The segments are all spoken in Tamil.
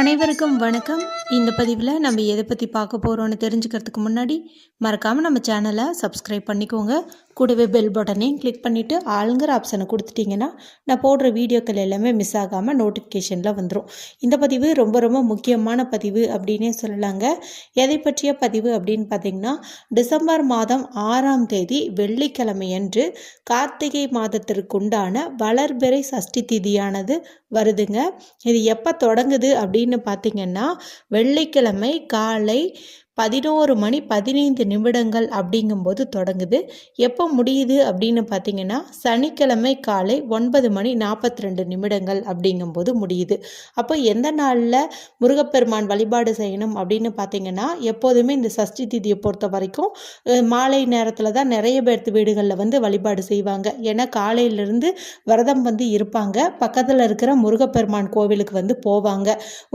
அனைவருக்கும் வணக்கம். இந்த பதிவில் நம்ம எதை பற்றி பார்க்க போகிறோன்னு தெரிஞ்சுக்கிறதுக்கு முன்னாடி மறக்காமல் நம்ம சேனலை சப்ஸ்கிரைப் பண்ணிக்கோங்க. கூடவே பெல் பட்டனையும் கிளிக் பண்ணிவிட்டு ஆளுங்கிற ஆப்ஷனை கொடுத்துட்டிங்கன்னா நான் போடுற வீடியோக்கள் எல்லாமே மிஸ் ஆகாமல் நோட்டிஃபிகேஷனில் வந்துடும் இந்த பதிவு ரொம்ப ரொம்ப முக்கியமான பதிவு அப்படின்னே சொல்லலாங்க. எதை பற்றிய பதிவு அப்படின்னு பார்த்தீங்கன்னா டிசம்பர் மாதம் ஆறாம் தேதி வெள்ளிக்கிழமையன்று கார்த்திகை மாதத்திற்குண்டான வளர்பெறை சஷ்டி திதியானது வருதுங்க. இது எப்போ தொடங்குது அப்படின்னு பார்த்தீங்கன்னா வெள்ளிக்கிழமை காலை பதினோரு மணி பதினைந்து நிமிடங்கள் அப்படிங்கும்போது தொடங்குது. எப்போ முடியுது அப்படின்னு பார்த்தீங்கன்னா சனிக்கிழமை காலை ஒன்பது மணி நாற்பத்தி ரெண்டு நிமிடங்கள் அப்படிங்கும்போது முடியுது. அப்போ எந்த நாளில் முருகப்பெருமான் வழிபாடு செய்யணும் அப்படின்னு பார்த்தீங்கன்னா எப்போதுமே இந்த சஷ்டி திதியை பொறுத்த வரைக்கும் மாலை நேரத்தில் தான் நிறைய பேர்த்து வீடுகளில் வந்து வழிபாடு செய்வாங்க. ஏன்னா காலையிலேருந்து விரதம் வந்து இருப்பாங்க. பக்கத்தில் இருக்கிற முருகப்பெருமான் கோவிலுக்கு வந்து போவாங்க.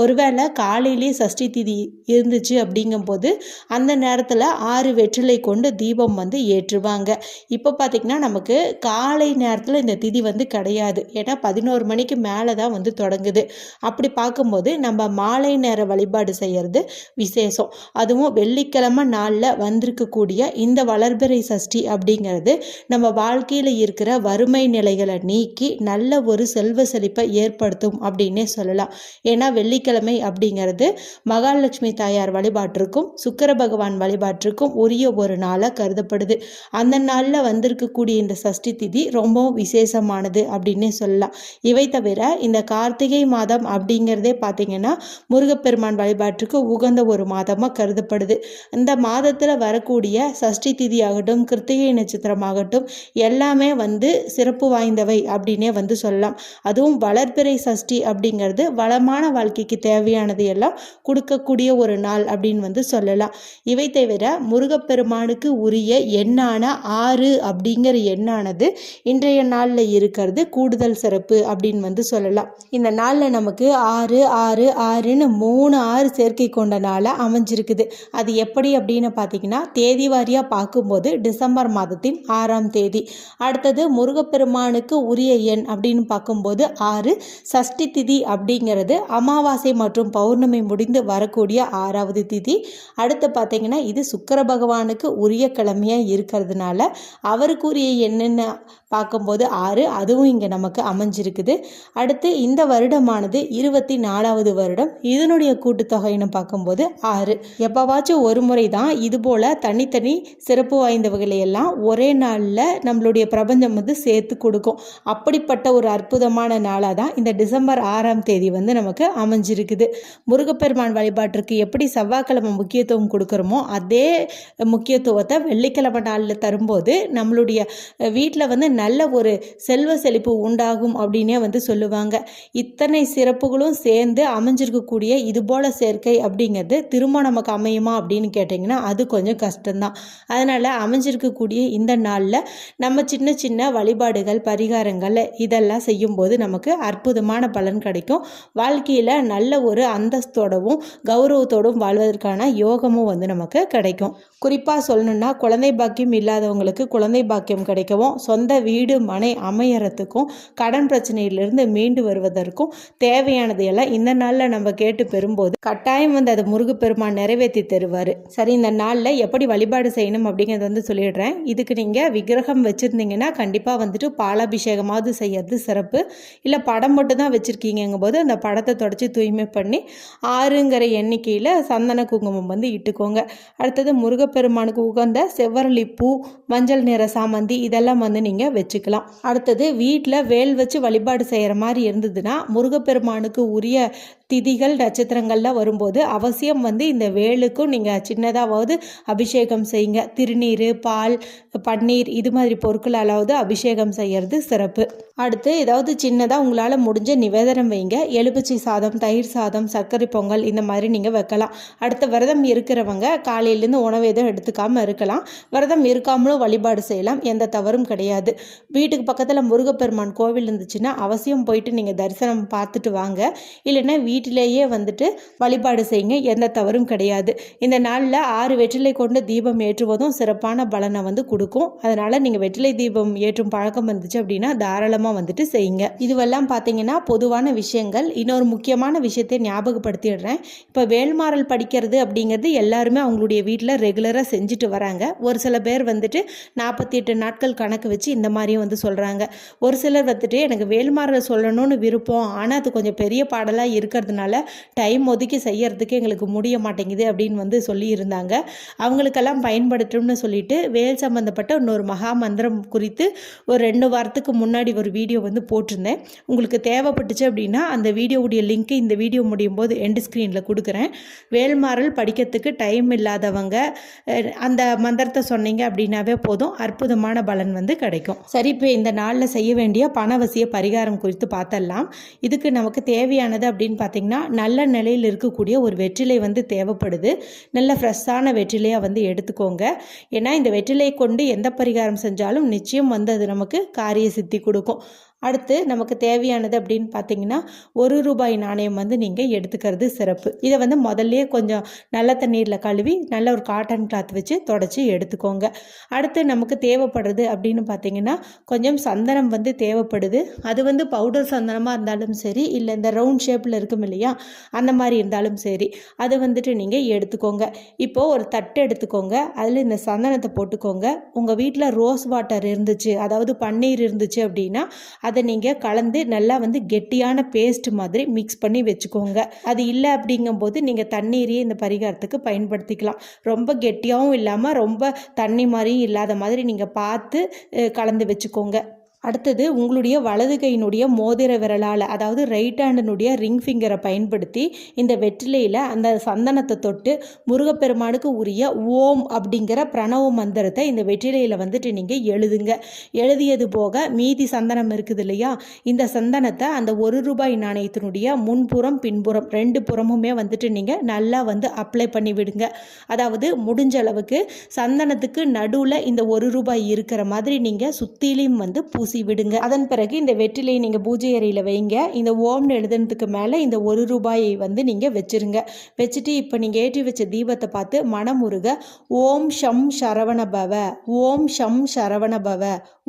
ஒருவேளை காலையிலேயே சஷ்டி திதி இருந்துச்சு அப்படிங்கும்போது அந்த நேரத்தில் ஆறு வெற்றிலை கொண்டு தீபம் வந்து ஏற்றுவாங்க. இப்போ பார்த்திங்கன்னா நமக்கு காலை நேரத்தில் இந்த திதி வந்து கிடையாது. ஏன்னா பதினோரு மணிக்கு மேலே தான் வந்து தொடங்குது. அப்படி பார்க்கும்போது நம்ம மாலை நேர வழிபாடு செய்கிறது விசேஷம். அதுவும் வெள்ளிக்கிழமை நாளில் வந்திருக்கக்கூடிய இந்த வளர்பிறை சஷ்டி அப்படிங்கிறது நம்ம வாழ்க்கையில் இருக்கிற வறுமை நிலைகளை நீக்கி நல்ல ஒரு செல்வ செழிப்பை ஏற்படுத்தும் அப்படின்னே சொல்லலாம். ஏன்னா வெள்ளிக்கிழமை அப்படிங்கிறது மகாலட்சுமி தாயார் வழிபாட்டிற்கும் சுக்கர பகவான் வழிபாட்டிற்கும் உரிய ஒரு நாளாக கருதப்படுது. அந்த நாளில் வந்திருக்கக்கூடிய இந்த சஷ்டி திதி ரொம்பவும் விசேஷமானது அப்படின்னே சொல்லலாம். இவை தவிர இந்த கார்த்திகை மாதம் அப்படிங்கிறதே பார்த்தீங்கன்னா முருகப்பெருமான் வழிபாட்டுக்கு உகந்த ஒரு மாதமாக கருதப்படுது. இந்த மாதத்தில் வரக்கூடிய சஷ்டி திதி ஆகட்டும் கிருத்திகை நட்சத்திரமாகட்டும் எல்லாமே வந்து சிறப்பு வாய்ந்தவை அப்படின்னே வந்து சொல்லலாம். அதுவும் வளர்பிறை சஷ்டி அப்படிங்கிறது வளமான வாழ்க்கைக்கு தேவையானது எல்லாம் கொடுக்கக்கூடிய ஒரு நாள் அப்படின்னு வந்து சொல்லலாம். இவை தவிர முருகப்பெருமானுக்கு உரிய எண்ணான ஆறு அப்படிங்கிற எண்ணானது இன்றைய நாளில் இருக்கிறது கூடுதல் சிறப்பு அப்படின்னு வந்து சொல்லலாம். இந்த நாளில் நமக்கு ஆறு ஆறு ஆறுன்னு மூணு ஆறு சேர்க்கை கொண்ட நாளாக அமைஞ்சிருக்குது. அது எப்படி அப்படின்னு பார்த்தீங்கன்னா தேதி வாரியாக பார்க்கும்போது டிசம்பர் மாதத்தின் ஆறாம் தேதி. அடுத்தது முருகப்பெருமானுக்கு உரிய எண் அப்படின்னு பார்க்கும்போது ஆறு சஷ்டி திதி அப்படிங்கிறது அமாவாசை மற்றும் பௌர்ணமி முடிந்து வரக்கூடிய ஆறாவது திதி. அடுத்து பார்த்தீங்கன்னா இது சுக்கர பகவானுக்கு உரிய கிழமையாக இருக்கிறதுனால அவருக்குரிய என்னென்ன பார்க்கும்போது ஆறு அதுவும் இங்கே நமக்கு அமைஞ்சிருக்குது. அடுத்து இந்த வருடமானது இருபத்தி நாலாவது வருடம். இதனுடைய கூட்டுத்தொகைன்னு பார்க்கும்போது ஆறு. எப்போவாச்சும் ஒரு முறை தான் இதுபோல் தனித்தனி சிறப்பு வாய்ந்தவைகளை எல்லாம் ஒரே நாளில் நம்மளுடைய பிரபஞ்சம் வந்து சேர்த்து கொடுக்கும். அப்படிப்பட்ட ஒரு அற்புதமான நாளாக தான் இந்த டிசம்பர் ஆறாம் தேதி வந்து நமக்கு அமைஞ்சிருக்குது. முருகப்பெருமான் வழிபாட்டிற்கு எப்படி செவ்வாய்க்கிழமை முக்கியத்துவம் கொடுக்குறோமோ அதே முக்கியத்துவத்தை வெள்ளிக்கிழமை நாளில் தரும்போது நம்மளுடைய வீட்டில் வந்து நல்ல ஒரு செல்வ செழிப்பு உண்டாகும் அப்படின்னே வந்து சொல்லுவாங்க. இத்தனை சிறப்புகளும் சேர்ந்து அமைஞ்சிருக்கக்கூடிய இதுபோல் சேர்க்கை அப்படிங்கிறது திரும்ப நமக்கு அமையுமா அப்படின்னு கேட்டிங்கன்னா அது கொஞ்சம் கஷ்டம்தான். அதனால் அமைஞ்சிருக்கக்கூடிய இந்த நாளில் நம்ம சின்ன சின்ன வழிபாடுகள் பரிகாரங்கள் இதெல்லாம் செய்யும்போது நமக்கு அற்புதமான பலன் கிடைக்கும். வாழ்க்கையில் நல்ல ஒரு அந்தஸ்தோடவும் கௌரவத்தோடும் வாழ்வதற்கான யோகமும் வந்து நமக்கு கிடைக்கும். குறிப்பாக சொல்லணும்னா குழந்தை பாக்கியம் இல்லாதவங்களுக்கு குழந்தை பாக்கியம் கிடைக்கவும் சொந்த வீடு மனை அமையறதுக்கும் கடன் பிரச்சனையிலிருந்து மீண்டு வருவதற்கும் தேவையானது எல்லாம் இந்த நாளில் நம்ம கேட்டு பெறும்போது கட்டாயம் வந்து அதை முருகப்பெருமான் நிறைவேற்றி தருவார். சரி இந்த நாளில் எப்படி வழிபாடு செய்யணும் அப்படிங்கிறத வந்து சொல்லிடுறேன். இதுக்கு நீங்கள் விக்கிரகம் வச்சுருந்தீங்கன்னா கண்டிப்பாக வந்துட்டு பாலாபிஷேகமாவது செய்யறது சிறப்பு. இல்லை படம் மட்டும் தான் வச்சுருக்கீங்கும் போது அந்த படத்தை தொடச்சி தூய்மை பண்ணி ஆறுங்கிற எண்ணிக்கையில் சந்தன குங்குமம் வந்து இட்டுக்கோங்க. அடுத்தது முருகப்பெருமானுக்கு உகந்த செவ்வரளி பூ மஞ்சள் நிற சாமந்தி இதெல்லாம் வந்து நீங்கள் வச்சுக்கலாம். அடுத்தது வீட்டில் வேல் வச்சு வழிபாடு செய்கிற மாதிரி இருந்ததுன்னா முருகப்பெருமானுக்கு உரிய திதிகள் நட்சத்திரங்கள்லாம் வரும்போது அவசியம் வந்து இந்த வேலுக்கும் நீங்கள் சின்னதாவது அபிஷேகம் செய்யுங்க. திருநீர் பால் பன்னீர் இது மாதிரி பொருட்களாலாவது அபிஷேகம் செய்கிறது சிறப்பு. அடுத்து ஏதாவது சின்னதாக உங்களால் முடிஞ்ச நிவேதனம் வைங்க. எலுமிச்சை சாதம் தயிர் சாதம் சர்க்கரை பொங்கல் இந்த மாதிரி நீங்கள் வைக்கலாம். அடுத்த விரதம் இருக்கிறவங்க காலையிலேருந்து உணவு எதுவும் எடுத்துக்காமல் இருக்கலாம். விரதம் இருக்காமலும் வழிபாடு செய்யலாம். எந்த தவறும் கிடையாது. வீட்டுக்கு பக்கத்தில் முருகப்பெருமான் கோவில் இருந்துச்சுன்னா அவசியம் போயிட்டு நீங்கள் தரிசனம் பார்த்துட்டு வாங்க. இல்லைன்னா வீ வீட்டிலேயே வந்துட்டு வழிபாடு செய்யுங்க எந்த தவறும் கிடையாது. இந்த நாளில் ஆறு வெற்றிலை கொண்டு தீபம் ஏற்றுவதும் சிறப்பான பலனை வந்து கொடுக்கும். அதனால் நீங்கள் வெற்றிலை தீபம் ஏற்றும் பழக்கம் வந்துச்சு அப்படின்னா தாராளமாக வந்துட்டு செய்யுங்க. இதுவெல்லாம் பார்த்தீங்கன்னா பொதுவான விஷயங்கள். இன்னொரு முக்கியமான விஷயத்தை ஞாபகப்படுத்திடுறேன். இப்போ வேல்மாறல் படிக்கிறது அப்படிங்கிறது எல்லாருமே அவங்களுடைய வீட்டில் ரெகுலராக செஞ்சுட்டு வராங்க. ஒரு சில பேர் வந்துட்டு நாற்பத்தி எட்டு நாட்கள் கணக்கு வச்சு இந்த மாதிரியும் வந்து சொல்கிறாங்க ஒரு சிலர் வந்துட்டு எனக்கு வேல்மாறல் சொல்லணும்னு விருப்பம் ஆனால் அது கொஞ்சம் பெரிய பாடலாக இருக்கிறது இருக்கிறதுனால டைம் ஒதுக்கி செய்யறதுக்கு எங்களுக்கு முடிய மாட்டேங்குது அப்படின்னு வந்து சொல்லியிருந்தாங்க. அவங்களுக்கெல்லாம் பயன்படுத்தும்னு சொல்லிட்டு வேல் சம்மந்தப்பட்ட இன்னொரு மகா மந்திரம் குறித்து ஒரு ரெண்டு வாரத்துக்கு முன்னாடி ஒரு வீடியோ வந்து போட்டிருந்தேன். உங்களுக்கு தேவைப்பட்டுச்சு அப்படின்னா அந்த வீடியோவுடைய லிங்க்கு இந்த வீடியோ முடியும் போது எண்டு ஸ்க்ரீனில் கொடுக்குறேன். வேல்மாறல் படிக்கிறதுக்கு டைம் இல்லாதவங்க அந்த மந்திரத்தை சொன்னீங்க அப்படின்னாவே போதும். அற்புதமான பலன் வந்து கிடைக்கும். சரி இப்போ இந்த நாளில் செய்ய வேண்டிய பணவசிய பரிகாரம் குறித்து பார்த்தலாம் இதுக்கு நமக்கு தேவையானது அப்படின்னு பார்த்தீங்கன்னா நல்ல நிலையில் இருக்கக்கூடிய ஒரு வெற்றிலை வந்து தேவைப்படுது. நல்ல ஃப்ரெஷ்ஷான வெற்றிலையாக வந்து எடுத்துக்கோங்க. ஏன்னா இந்த வெற்றிலையை கொண்டு எந்த பரிகாரம் செஞ்சாலும் நிச்சயம் வந்து அது நமக்கு காரிய சித்தி கொடுக்கும். அடுத்து நமக்கு தேவையானது அப்படின்னு பார்த்தீங்கன்னா ஒரு ரூபாய் நாணயம் வந்து நீங்கள் எடுத்துக்கிறது சிறப்பு. இதை வந்து முதல்ல கொஞ்சம் நல்ல தண்ணீரில் கழுவி நல்ல ஒரு காட்டன் கிளாத் வச்சு தொடச்சி எடுத்துக்கோங்க. அடுத்து நமக்கு தேவைப்படுறது அப்படின்னு பார்த்தீங்கன்னா கொஞ்சம் சந்தனம் வந்து தேவைப்படுது. அது வந்து பவுடர் சந்தனமாக இருந்தாலும் சரி இல்லை இந்த ரவுண்ட் ஷேப்பில் இருக்கும் இல்லையா அந்த மாதிரி இருந்தாலும் சரி அதை வந்துட்டு நீங்கள் எடுத்துக்கோங்க. இப்போது ஒரு தட்டு எடுத்துக்கோங்க. அதில் இந்த சந்தனத்தை போட்டுக்கோங்க. உங்கள் வீட்டில் ரோஸ் வாட்டர் இருந்துச்சு அதாவது பன்னீர் இருந்துச்சு அப்படின்னா அதை நீங்கள் கலந்து நல்லா வந்து கெட்டியான பேஸ்ட் மாதிரி மிக்ஸ் பண்ணி வச்சுக்கோங்க. அது இல்லை அப்படிங்கும்போது நீங்கள் தண்ணீரையே இந்த பரிகாரத்துக்கு பயன்படுத்திக்கலாம். ரொம்ப கெட்டியாகவும் இல்லாமல் ரொம்ப தண்ணி மாதிரியும் இல்லாத மாதிரி நீங்கள் பார்த்து கலந்து வச்சுக்கோங்க. அடுத்தது உங்களுடைய வலது கையினுடைய மோதிர விரலால் அதாவது ரைட் ஹேண்டினுடைய ரிங் ஃபிங்கரை பயன்படுத்தி இந்த வெற்றிலையில் அந்த சந்தனத்தை தொட்டு முருகப்பெருமானுக்கு உரிய ஓம் அப்படிங்கிற பிரணவ மந்திரத்தை இந்த வெற்றிலையில் வந்துட்டு நீங்கள் எழுதுங்க. எழுதியது போக மீதி சந்தனம் இருக்குது இல்லையா? இந்த சந்தனத்தை அந்த ஒரு ரூபாய் நாணயத்தினுடைய முன்புறம் பின்புறம் ரெண்டு புறமுமே வந்துட்டு நீங்கள் நல்லா வந்து அப்ளை பண்ணி விடுங்க. அதாவது முடிஞ்ச அளவுக்கு சந்தனத்துக்கு நடுவில் இந்த ஒரு ரூபாய் இருக்கிற மாதிரி நீங்கள் சுத்திலையும் வந்து பூ பூசி விடுங்க. அதன் பிறகு இந்த வெற்றிலையை நீங்கள் பூஜை அறையில் வைங்க. இந்த ஓம்னு எழுதுனதுக்கு மேலே இந்த ஒரு ரூபாயை வந்து நீங்கள் வச்சுருங்க. வச்சுட்டு இப்போ நீங்கள் ஏற்றி வச்ச தீபத்தை பார்த்து மனமுருக. ஓம் ஷம் சரவண பவ. ஓம் ஷம் சரவண பவ.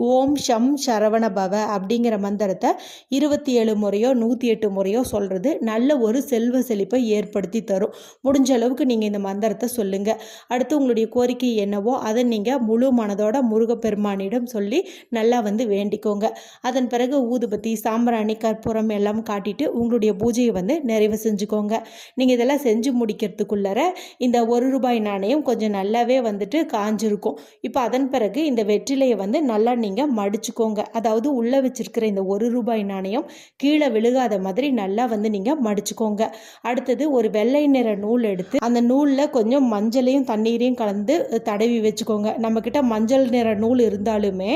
ஓம் ஷம் சரவண பவ அப்படிங்கிற மந்திரத்தை இருபத்தி ஏழு முறையோ நூற்றி எட்டு முறையோ சொல்கிறது நல்ல ஒரு செல்வ செழிப்பை ஏற்படுத்தி தரும். முடிஞ்ச அளவுக்கு நீங்கள் இந்த மந்திரத்தை சொல்லுங்கள் அடுத்து உங்களுடைய கோரிக்கை என்னவோ அதை நீங்கள் முழு மனதோட முருகப்பெருமானிடம் சொல்லி நல்லா வந்து வேண்டிக்கோங்க. அதன் பிறகு ஊதுபத்தி சாம்பிராணி கற்பூரம் எல்லாம் காட்டிட்டு உங்களுடைய பூஜையை வந்து நிறைவு செஞ்சுக்கோங்க. நீங்கள் இதெல்லாம் செஞ்சு முடிக்கிறதுக்குள்ளார இந்த ஒரு ரூபாய் நாணயம் கொஞ்சம் நல்லாவே வந்துட்டு காஞ்சிருக்கும். இப்போ அதன் பிறகு இந்த வெற்றிலையை வந்து நல்லா நீங்கள் மடிச்சுக்கோங்க. அதாவது உள்ளே வச்சிருக்கிற இந்த ஒரு ரூபாய் நாணயம் கீழே விழுகாத மாதிரி நல்லா வந்து நீங்கள் மடிச்சுக்கோங்க. அடுத்தது ஒரு வெள்ளை நிற நூல் எடுத்து அந்த நூலில் கொஞ்சம் மஞ்சளையும் தண்ணீரையும் கலந்து தடவி வச்சுக்கோங்க. நம்மக்கிட்ட மஞ்சள் நிற நூல் இருந்தாலுமே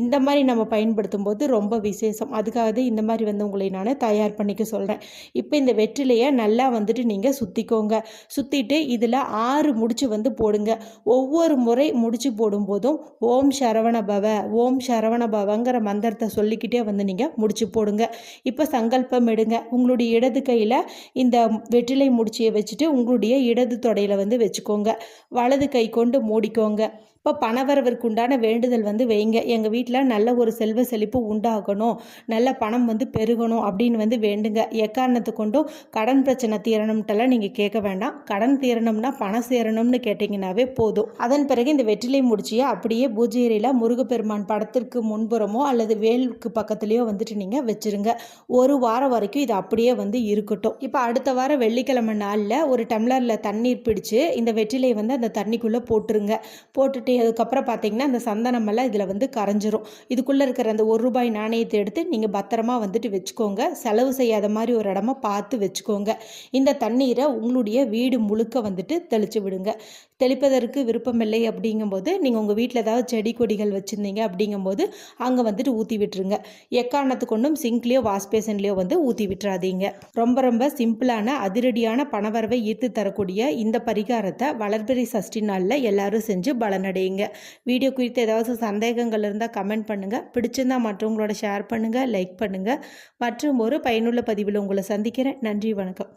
இந்த மாதிரி நம்ம பயன்படுத்தும் போது ரொம்ப விசேஷம். அதுக்காக தான் இந்த மாதிரி வந்து உங்களை நான் தயார் பண்ணிக்க சொல்கிறேன் இப்போ இந்த வெற்றிலையை நல்லா வந்துட்டு நீங்கள் சுற்றிக்கோங்க சுற்றிட்டு இதில் ஆறு முடிச்சு வந்து போடுங்க. ஒவ்வொரு முறை முடிச்சு போடும்போதும் ஓம் சரவண பவ ஓம் ஓம் சரவண பவங்கிற மந்திரத்தை சொல்லிக்கிட்டே வந்து நீங்கள் முடிச்சு போடுங்க. இப்போ சங்கல்பம் எடுங்க. உங்களுடைய இடது கையில் இந்த வெற்றிலை முடிச்சியை வச்சுட்டு உங்களுடைய இடது தொடையில் வந்து வச்சுக்கோங்க. வலது கை கொண்டு மூடிக்கோங்க. இப்போ பணவரவிற்கு உண்டான வேண்டுதல் வந்து வைங்க. எங்கள் வீட்டில் நல்ல ஒரு செல்வ செழிப்பு உண்டாகணும். நல்ல பணம் வந்து பெருகணும் அப்படின்னு வந்து வேண்டுங்க. எக்காரணத்து கொண்டும் கடன் பிரச்சனை தீரணும்ட்டெல்லாம் நீங்கள் கேட்க வேண்டாம். கடன் தீரணும்னா பணம் சேரணும்னு கேட்டிங்கனாவே போதும். அதன் பிறகு இந்த வெற்றிலை முடிச்சியை அப்படியே பூஜை அறையில் முருகப்பெருமான் படத்திற்கு முன்புறமோ அல்லது வேலுக்கு பக்கத்துலேயோ வந்துட்டு நீங்கள் வச்சுருங்க. ஒரு வாரம் வரைக்கும் இது அப்படியே வந்து இருக்கட்டும். இப்போ அடுத்த வாரம் வெள்ளிக்கிழமை நாளில் ஒரு டம்ளரில் தண்ணீர் பிடிச்சு இந்த வெற்றிலை வந்து அந்த தண்ணிக்குள்ளே போட்டுருங்க. போட்டுட்டு அதுக்கப்புறம் பார்த்தீங்கன்னா அந்த சந்தனமெல்லாம் இதில் வந்து கரைஞ்சிரும். இதுக்குள்ளே இருக்கிற அந்த ஒரு ரூபாய் நாணயத்தை எடுத்து நீங்கள் பத்திரமா வந்துட்டு வச்சுக்கோங்க. செலவு செய்யாத மாதிரி ஒரு இடமா பார்த்து வச்சுக்கோங்க. இந்த தண்ணீரை உங்களுடைய வீடு முழுக்க வந்துட்டு தெளித்து விடுங்க. தெளிப்பதற்கு விருப்பமில்லை அப்படிங்கும்போது நீங்கள் உங்கள் வீட்டில் ஏதாவது செடி கொடிகள் வச்சுருந்தீங்க அப்படிங்கும்போது அங்கே வந்துட்டு ஊற்றி விட்டுருங்க. எக்காரணத்து கொண்டும் சிங்க்லேயோ வாஷ் பேசன்லேயோ வந்து ஊற்றி விட்டுறாதீங்க. ரொம்ப ரொம்ப சிம்பிளான அதிரடியான பணவரவை ஈர்த்து தரக்கூடிய இந்த பரிகாரத்தை வளர்பிறை சஷ்டி நாளில் எல்லாரும் செஞ்சு பலனடையுங்க. வீடியோ குறித்து ஏதாவது சந்தேகங்கள் இருந்தால் கமெண்ட் பண்ணுங்கள் பிடிச்சிருந்தால் மற்றவங்களோட ஷேர் பண்ணுங்கள் லைக் பண்ணுங்கள் மற்றும் ஒரு பயனுள்ள பதிவில் உங்களை சந்திக்கிறேன். நன்றி வணக்கம்.